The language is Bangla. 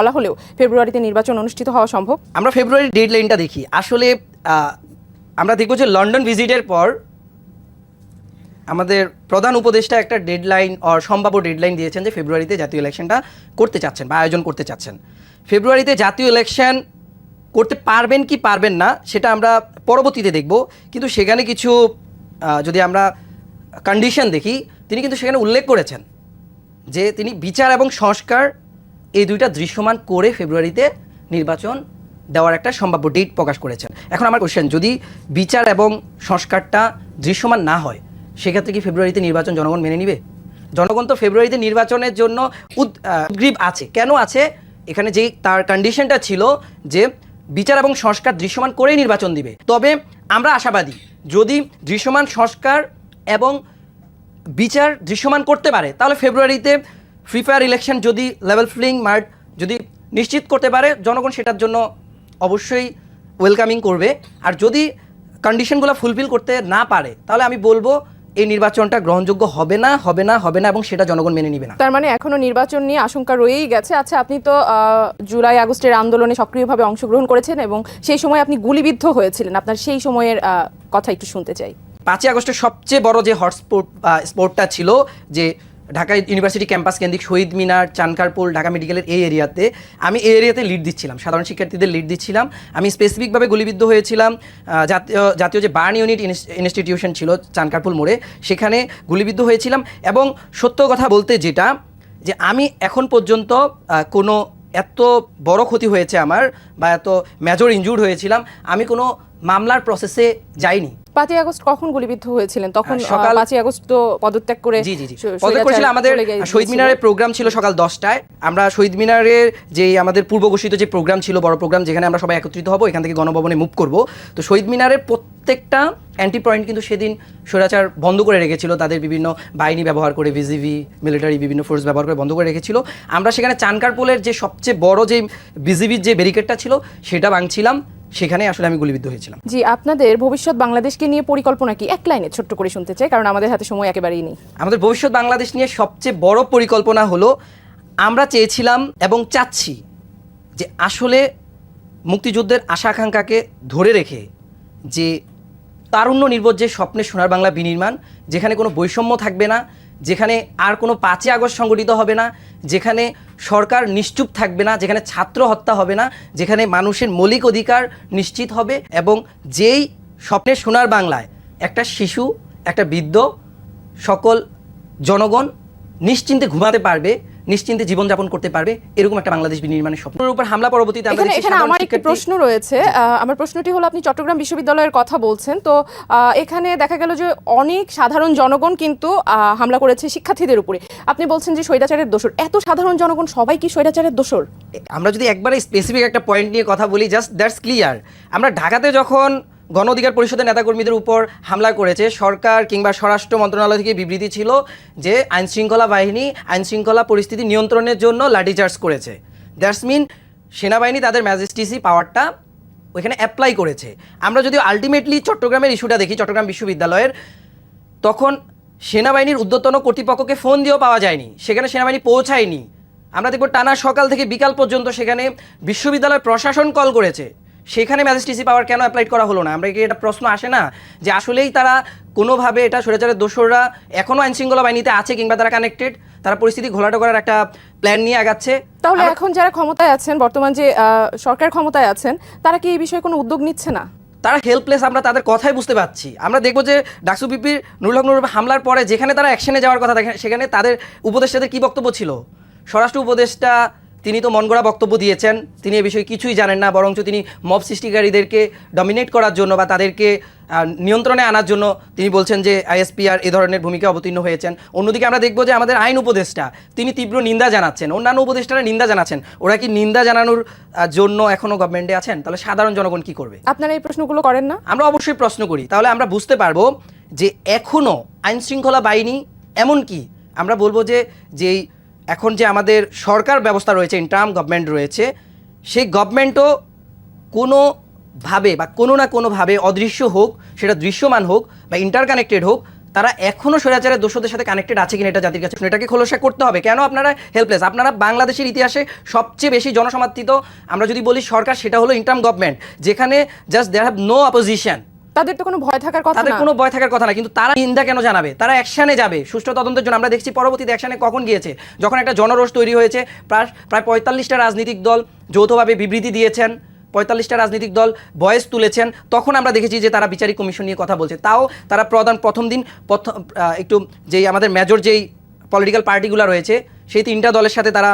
বলা হলেও ফেব্রুয়ারিতে নির্বাচন অনুষ্ঠিত হওয়া সম্ভব। আমরা ফেব্রুয়ারি ডেড লাইনটা দেখি। আসলে আমরা দেখব যে লন্ডন ভিজিটের পর আমাদের প্রধান উপদেষ্টা একটা ডেডলাইন অর সম্ভাব্য ডেডলাইন দিয়েছেন যে ফেব্রুয়ারিতে জাতীয় ইলেকশনটা করতে চাচ্ছেন বা আয়োজন করতে চাচ্ছেন। ফেব্রুয়ারিতে জাতীয় ইলেকশন করতে পারবেন কি পারবেন না, সেটা আমরা পরবর্তীতে দেখব। কিন্তু সেখানে কিছু যদি আমরা কন্ডিশন দেখি, তিনি কিন্তু সেখানে উল্লেখ করেছেন যে তিনি বিচার এবং সংস্কার এই দুইটা দৃশ্যমান করে ফেব্রুয়ারিতে নির্বাচন দেওয়ার একটা সম্ভাব্য ডেট প্রকাশ করেছেন। এখন আমার কোশ্চেন যদি বিচার এবং সংস্কারটা দৃশ্যমান না হয়, সেক্ষেত্রে কি ফেব্রুয়ারিতে নির্বাচন জনগণ মেনে নিবে? জনগণ তো ফেব্রুয়ারিতে নির্বাচনের জন্য উদ্গ্রীব আছে। কেন আছে? এখানে যেই তার কন্ডিশনটা ছিল যে বিচার এবং সংস্কার দৃশ্যমান করেই নির্বাচন দিবে। তবে আমরা আশাবাদী, যদি দৃশ্যমান সংস্কার এবং বিচার দৃশ্যমান করতে পারে, তাহলে ফেব্রুয়ারিতে ফ্রি ফায়ার ইলেকশন যদি লেভেল ফ্লিং মার্ট যদি নিশ্চিত করতে পারে জনগণ সেটার জন্য অবশ্যই ওয়েলকামিং করবে। আর যদি কন্ডিশনগুলো ফুলফিল করতে না পারে তাহলে আমি বলব এই নির্বাচনটা গ্রহণযোগ্য হবে না হবে না হবে না এবং সেটা জনগণ মেনে নিবে না। তার মানে এখনও নির্বাচন নিয়ে আশঙ্কা রয়েই গেছে। আচ্ছা আপনি তো জুলাই আগস্টের আন্দোলনে সক্রিয়ভাবে অংশগ্রহণ করেছেন এবং সেই সময় আপনি গুলিবিদ্ধ হয়েছিলেন। আপনার সেই সময়ের কথা একটু শুনতে চাই। পাঁচই আগস্টের সবচেয়ে বড় যে হটস্পট স্পোর্টটা ছিল যে ঢাকা ইউনিভার্সিটি ক্যাম্পাস কেন্দ্রিক শহীদ মিনার চানকারপুল ঢাকা মেডিকেলের এই এরিয়াতে আমি এই এরিয়াতে লিড দিচ্ছিলাম, সাধারণ শিক্ষার্থীদের লিড দিচ্ছিলাম। আমি স্পেসিফিকভাবে গুলিবিদ্ধ হয়েছিলাম জাতীয় জাতীয় যে বার্ন ইউনিট ইনস্টিটিউশন ছিল চানকারপুল মোড়ে, সেখানে গুলিবিদ্ধ হয়েছিলাম এবং সত্য কথা বলতে যেটা, যে আমি এখন পর্যন্ত কোনো এত বড় ক্ষতি হয়েছে আমার বা এত মেজর ইনজুর্ড হয়েছিলাম, আমি কোনো মামলার প্রসেসে যাইনি পাঁচই আগস্ট কখন গুলিবিদ্ধ হয়েছিলেন? তখন হ্যাঁ, সকাল- পাঁচই আগস্ট তো পদত্যাগ করে জি জি জি। পদত্যাগ করেছিল আমাদের শহীদ মিনারের প্রোগ্রাম ছিল সকাল দশটায়। আমরা শহীদ মিনারের যে আমাদের পূর্ব ঘোষিত যে প্রোগ্রাম ছিল বড় প্রোগ্রাম যেখানে আমরা সবাই একত্রিত হব এখান থেকে গণভবনে মুভ করব। তো শহীদ মিনারের প্রত্যেকটা অ্যান্টি পয়েন্ট কিন্তু সেদিন স্বৈরাচার বন্ধ করে রেখেছিল। তাদের বিভিন্ন বাহিনী ব্যবহার করে ভিজিভি মিলিটারি বিভিন্ন ফোর্স ব্যবহার করে বন্ধ করে রেখেছিল। আমরা সেখানে চানকার পোলের যে সবচেয়ে বড় যে বিজিবির যে ব্যারিকেডটা ছিল সেটা ভাঙছিলাম। সেখানে আসলে আমি গুলিবিদ্ধ হয়েছিলাম। জি আপনাদের ভবিষ্যৎ বাংলাদেশকে নিয়ে পরিকল্পনা কি? এক লাইনে ছোট্ট করে শুনতে চাই কারণ আমাদের হাতে সময় একেবারেই নেই। আমাদের ভবিষ্যৎ বাংলাদেশ নিয়ে সবচেয়ে বড় পরিকল্পনা হলো আমরা চেয়েছিলাম এবং চাচ্ছি যে আসলে মুক্তিযুদ্ধের আশা আকাঙ্ক্ষাকে ধরে রেখে যে তারুণ্য নির্ভর যে স্বপ্নের সোনার বাংলা বিনির্মাণ যেখানে কোনো বৈষম্য থাকবে না যেখানে আর কোনো পাঁচই আগস্ট সংগঠিত হবে না যেখানে সরকার নিশ্চুপ থাকবে না, যেখানে ছাত্র হত্যা হবে না, যেখানে মানুষের মৌলিক অধিকার নিশ্চিত হবে এবং যেই স্বপ্নে সোনার বাংলায় একটা শিশু, একটা বৃদ্ধ, সকল জনগণ নিশ্চিন্তে ঘুমাতে পারবে নিশ্চিন্তে জীবনযাপন করতে পারবে এরকম একটা বাংলাদেশ বিনির্মাণের স্বপ্নের উপর হামলা পরবর্তীতে এখানে আমার একটি প্রশ্ন রয়েছে। আমার প্রশ্নটি হলো আপনি চট্টগ্রাম বিশ্ববিদ্যালয়ের কথা বলছেন তো এখানে দেখা গেল যে অনেক সাধারণ জনগণ কিন্তু হামলা করেছে শিক্ষার্থীদের উপরে। আপনি বলছেন যে স্বৈরাচারের দোষর। এত সাধারণ জনগণ সবাই কি স্বৈরাচারের দোষর? আমরা যদি একবারে স্পেসিফিক একটা পয়েন্ট নিয়ে কথা বলি জাস্ট দ্যাটস ক্লিয়ার আমরা ঢাকাতে যখন গণ অধিকার পরিষদের নেতাকর্মীদের উপর হামলা করেছে। সরকার কিংবা স্বরাষ্ট্র মন্ত্রণালয় থেকে বিবৃতি ছিল যে আইন শৃঙ্খলা বাহিনী আইন শৃঙ্খলা পরিস্থিতি নিয়ন্ত্রণের জন্য লাঠিচার্জ করেছে। দ্যাটস মিন সেনাবাহিনী তাদের ম্যাজিস্ট্রেসি পাওয়ারটা ওইখানে অ্যাপ্লাই করেছে। আমরা যদি আলটিমেটলি চট্টগ্রামের ইস্যুটা দেখি, চট্টগ্রাম বিশ্ববিদ্যালয়ের, তখন সেনাবাহিনীর উদ্যতন কর্তৃপক্ষকে ফোন দিয়েও পাওয়া যায়নি। সেখানে সেনাবাহিনী পৌঁছায়নি। আমরা দেখব টানা সকাল থেকে বিকাল পর্যন্ত সেখানে বিশ্ববিদ্যালয় প্রশাসন কল করেছে। সেখানে ম্যাজিস্ট্রেসি পাওয়ার কেন অ্যাপ্লাই করা হলো না? আমরা কি এটা প্রশ্ন আসে না? যে আসলেই তারা কোনোভাবে এটা স্বৈরাচারের দোসররা এখনও আইনশৃঙ্খলা বাহিনীতে আছে কিংবা তারা কানেক্টেড তারা পরিস্থিতি ঘোলাটো করার একটা প্ল্যান নিয়ে আগাচ্ছে। তাহলে এখন যারা ক্ষমতায় আছেন বর্তমান যে সরকার ক্ষমতায় আছেন তারা কি এই বিষয়ে কোনো উদ্যোগ নিচ্ছে না? তারা হেল্পলেস আমরা তাদের কথাই বুঝতে পারছি। আমরা দেখব যে ডাকসু পিপির নুরুল হক হামলার পরে যেখানে তারা অ্যাকশনে যাওয়ার কথা সেখানে তাদের উপদেষ্টাদের কী বক্তব্য ছিল? স্বরাষ্ট্র উপদেষ্টা তিনি তো মন গড়া বক্তব্য দিয়েছেন। তিনি এ বিষয়ে কিছুই জানেন না বরঞ্চ তিনি মব সৃষ্টিকারীদেরকে ডমিনেট করার জন্য বা তাদেরকে নিয়ন্ত্রণে আনার জন্য তিনি বলছেন যে আইএসপিআর এ ধরনের ভূমিকা অবতীর্ণ হয়েছেন। অন্যদিকে আমরা দেখব যে আমাদের আইন উপদেষ্টা তিনি তীব্র নিন্দা জানাচ্ছেন। অন্যান্য উপদেষ্টারা নিন্দা জানাচ্ছেন। ওরা কি নিন্দা জানানোর জন্য এখনও গভর্নমেন্টে আছেন? তাহলে সাধারণ জনগণ কি করবে? আপনারা এই প্রশ্নগুলো করেন না? আমরা অবশ্যই প্রশ্ন করি। তাহলে আমরা বুঝতে পারব যে এখনও আইন শৃঙ্খলা বাহিনী এমন কি আমরা বলব যে যেই এখন যে আমাদের সরকার ব্যবস্থা রয়েছে ইন্টার্ম গভর্নমেন্ট রয়েছে, সেই গভর্নমেন্টও কোনোভাবে বা কোনো না কোনোভাবে অদৃশ্য হোক, সেটা দৃশ্যমান হোক বা ইন্টারকানেক্টেড হোক, তারা এখনও স্বৈরাচারের দোষদের সাথে কানেক্টেড আছে কিনা এটা জাতির কাছে এটাকে খোলসা করতে হবে। কেন আপনারা হেল্পলেস আপনারা বাংলাদেশের ইতিহাসে সবচেয়ে বেশি জনসমর্থিত আমরা যদি বলি সরকার, সেটা হলো ইন্টার্ম গভর্নমেন্ট যেখানে just there have no opposition তাদের তো কোনো ভয় থাকার কথা তাদের না। কোনো ভয় থাকার কথা না কিন্তু তারা নিন্দা কেন জানাবে? তারা অ্যাকশনে যাবে। সুষ্ঠু তদন্তের জন্য আমরা দেখছি পরবর্তীতে অ্যাকশনে কখন গিয়েছে। যখন একটা জনরোষ তৈরি হয়েছে প্রায় প্রায় পঁয়তাল্লিশটা রাজনৈতিক দল যৌথভাবে বিবৃতি দিয়েছেন পঁয়তাল্লিশটা রাজনৈতিক দল ভয়েস তুলেছেন তখন আমরা দেখেছি যে তারা বিচারিক কমিশন নিয়ে কথা বলছে। তাও তারা প্রধান প্রথম দিন একটু যেই আমাদের মেজর যেই পলিটিক্যাল পার্টিগুলো রয়েছে সেই তিনটা দলের সাথে তারা